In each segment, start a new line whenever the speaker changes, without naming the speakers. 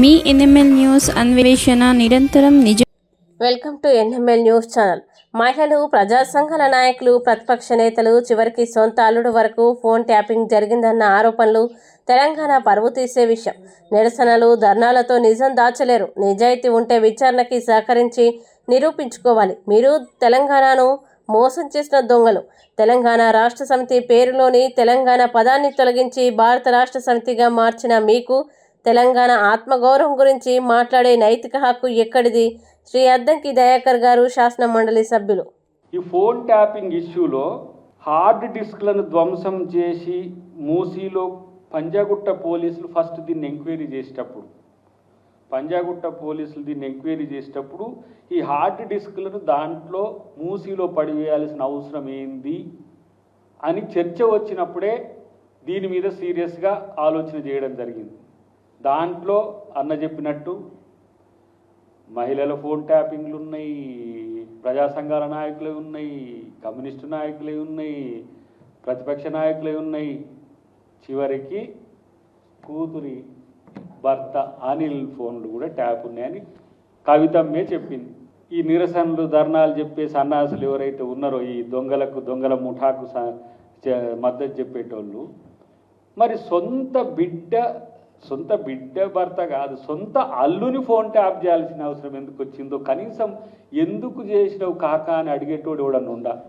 మీ NML news అన్వేషణ నిరంతరం నిజ
welcome to NML news channel. మహిళలు ప్రజా సంఘాల నాయకులు ప్రతిపక్ష నేతలు చివరికి సొంత అల్లుడు వరకు ఫోన్ ట్యాపింగ్ జరిగిందన్న ఆరోపణలు తెలంగాణ పరువు తీసే విషయం. నిరసనలు ధర్నాలతో నిజం దాచలేరు. నిజాయితీ ఉంటే విచారణకి సహకరించి నిరూపించుకోవాలి. మీరు తెలంగాణను మోసం చేసిన దొంగలు. తెలంగాణ రాష్ట్ర సమితి పేరులోని తెలంగాణ పదాన్ని తొలగించి భారత రాష్ట్ర సమితిగా మార్చిన మీకు తెలంగాణ ఆత్మగౌరవం గురించి మాట్లాడే నైతిక హక్కు ఎక్కడిది? శ్రీ అద్దంకి దయాకర్ గారు శాసన మండలి సభ్యులు.
ఈ ఫోన్ ట్యాపింగ్ ఇష్యూలో హార్డ్ డిస్క్లను ధ్వంసం చేసి మూసీలో పంజాగుట్ట పోలీసులు ఫస్ట్ దీన్ని ఎంక్వైరీ చేసేటప్పుడు పంజాగుట్ట పోలీసులు దీన్ని ఎంక్వైరీ చేసేటప్పుడు ఈ హార్డ్ డిస్క్లను దాంట్లో మూసీలో పడివేయాల్సిన అవసరం ఏంది అని చర్చ వచ్చినప్పుడే దీని మీద సీరియస్గా ఆలోచన చేయడం జరిగింది. దాంట్లో అన్న చెప్పినట్టు మహిళల ఫోన్ ట్యాపింగ్లు ఉన్నాయి ప్రజా సంఘాల నాయకులే ఉన్నాయి కమ్యూనిస్టు నాయకులే ఉన్నాయి ప్రతిపక్ష నాయకులే ఉన్నాయి. చివరికి కూతురి భర్త అనిల్ ఫోన్లు కూడా ట్యాప్ ఉన్నాయని కవితమ్మే చెప్పింది. ఈ నిరసనలు ధర్నాలు చెప్పే సన్నాసులు ఎవరైతే ఉన్నారో ఈ దొంగలకు దొంగల ముఠాకు మద్దతు చెప్పేటోళ్ళు మరి సొంత బిడ్డ సొంత బిడ్డ భర్త కాదు సొంత అల్లుని ఫోన్ ట్యాప్ చేయాల్సిన అవసరం ఎందుకు వచ్చిందో కనీసం ఎందుకు చేసినావు కాక అని అడిగేటోడు ఎవడన్నా ఉండా?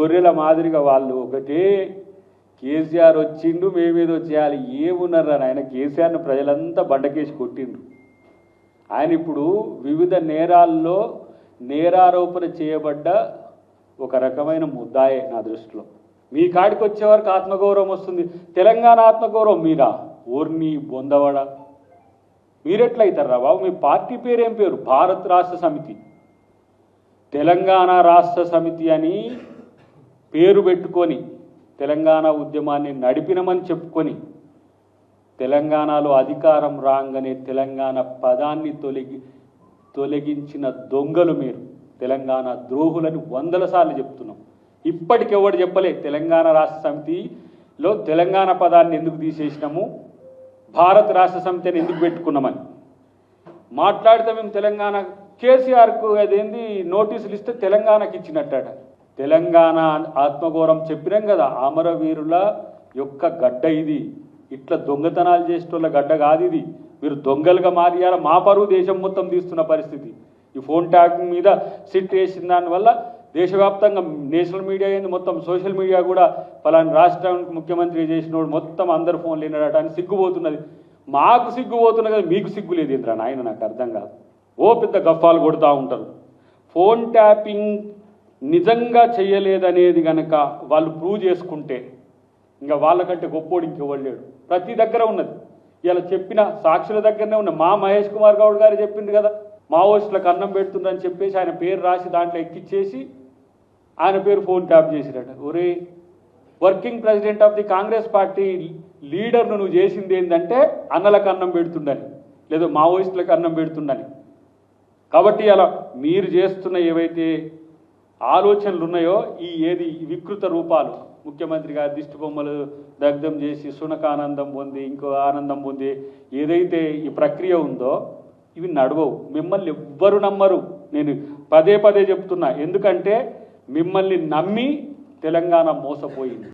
గొర్రెల మాదిరిగా వాళ్ళు ఒకటే కేసీఆర్ వచ్చిండు మేమేదో చేయాలి ఏమున్నారా ఆయన కేసీఆర్ను ప్రజలంతా బండకేసి కొట్టిండ్రు. ఆయన ఇప్పుడు వివిధ నేరాల్లో నేరారోపణ చేయబడ్డ ఒక రకమైన ముద్దాయే నా దృష్టిలో. మీ కాడికి వచ్చే వరకు ఆత్మగౌరవం వస్తుంది. తెలంగాణ ఆత్మగౌరవం మీరా ఓర్ని బొందవడ. మీరెట్లయితారా బాబు? మీ పార్టీ పేరేం పేరు? భారత్ రాష్ట్ర సమితి. తెలంగాణ రాష్ట్ర సమితి అని పేరు పెట్టుకొని తెలంగాణ ఉద్యమాన్ని నడిపినమని చెప్పుకొని తెలంగాణలో అధికారం రాగానే తెలంగాణ పదాన్ని తొలగి తొలగించిన దొంగలు మీరు. తెలంగాణ ద్రోహులని వందల సార్లు చెప్తున్నాం. ఇప్పటికెవడు చెప్పలే తెలంగాణ రాష్ట్ర సమితిలో తెలంగాణ పదాన్ని ఎందుకు తీసేసినాము? భారత రాష్ట్ర సమితిని ఎందుకు పెట్టుకున్నామని. మాట్లాడితే మేము తెలంగాణ కేసీఆర్కు అదేంది నోటీసులు ఇస్తే తెలంగాణకి ఇచ్చినట్టట. తెలంగాణ ఆత్మఘోరం చెప్పినాం కదా అమరవీరుల యొక్క గడ్డ ఇది. ఇట్లా దొంగతనాలు చేసేటోళ్ళ గడ్డ కాదు ఇది. మీరు దొంగలుగా మారియాల మా పరువు దేశం మొత్తం తీస్తున్న పరిస్థితి. ఈ ఫోన్ ట్యాగ్ మీద సిట్ వేసిన దానివల్ల దేశవ్యాప్తంగా నేషనల్ మీడియా ఏంది మొత్తం సోషల్ మీడియా కూడా ఫలాని రాష్ట్రానికి ముఖ్యమంత్రి చేసినోడు మొత్తం అందరు ఫోన్లు వినడట అని సిగ్గుపోతున్నది. మాకు సిగ్గుపోతున్నది కదా మీకు సిగ్గు లేదు ఇంద్ర నాయన నాకు అర్థం కాదు. ఓ పెద్ద గఫాలు కొడుతూ ఉంటారు. ఫోన్ ట్యాపింగ్ నిజంగా చేయలేదనేది కనుక వాళ్ళు ప్రూవ్ చేసుకుంటే ఇంకా వాళ్ళకంటే గొప్పోడు ఇంకెవడు లేడు. ప్రతి దగ్గర ఉన్నది. ఇలా చెప్పిన సాక్షుల దగ్గరనే ఉన్న మా మహేష్ కుమార్ గౌడ్ గారు చెప్పింది కదా మావోయిస్టులకు అన్నం పెడుతుందని చెప్పేసి ఆయన పేరు రాసి దాంట్లో ఎక్కిచ్చేసి ఆయన పేరు ఫోన్ ట్యాప్ చేసిరట. ఒరే working president of the Congress party లీడర్ను నువ్వు చేసింది ఏంటంటే అన్నలకు అన్నం పెడుతుండని లేదా మావోయిస్టులకు అన్నం పెడుతుండని. కాబట్టి అలా మీరు చేస్తున్న ఏవైతే ఆలోచనలు ఉన్నాయో ఈ ఏది వికృత రూపాలు ముఖ్యమంత్రి గారి దిష్టి బొమ్మలు దగ్ధం చేసి సునకానందం పొంది ఇంకో ఆనందం పొంది ఏదైతే ఈ ప్రక్రియ ఉందో ఇవి నడవవు. మిమ్మల్ని ఎవ్వరు నమ్మరు. నేను పదే పదే చెప్తున్నా. ఎందుకంటే మిమ్మల్ని నమ్మి తెలంగాణ మోసపోయింది.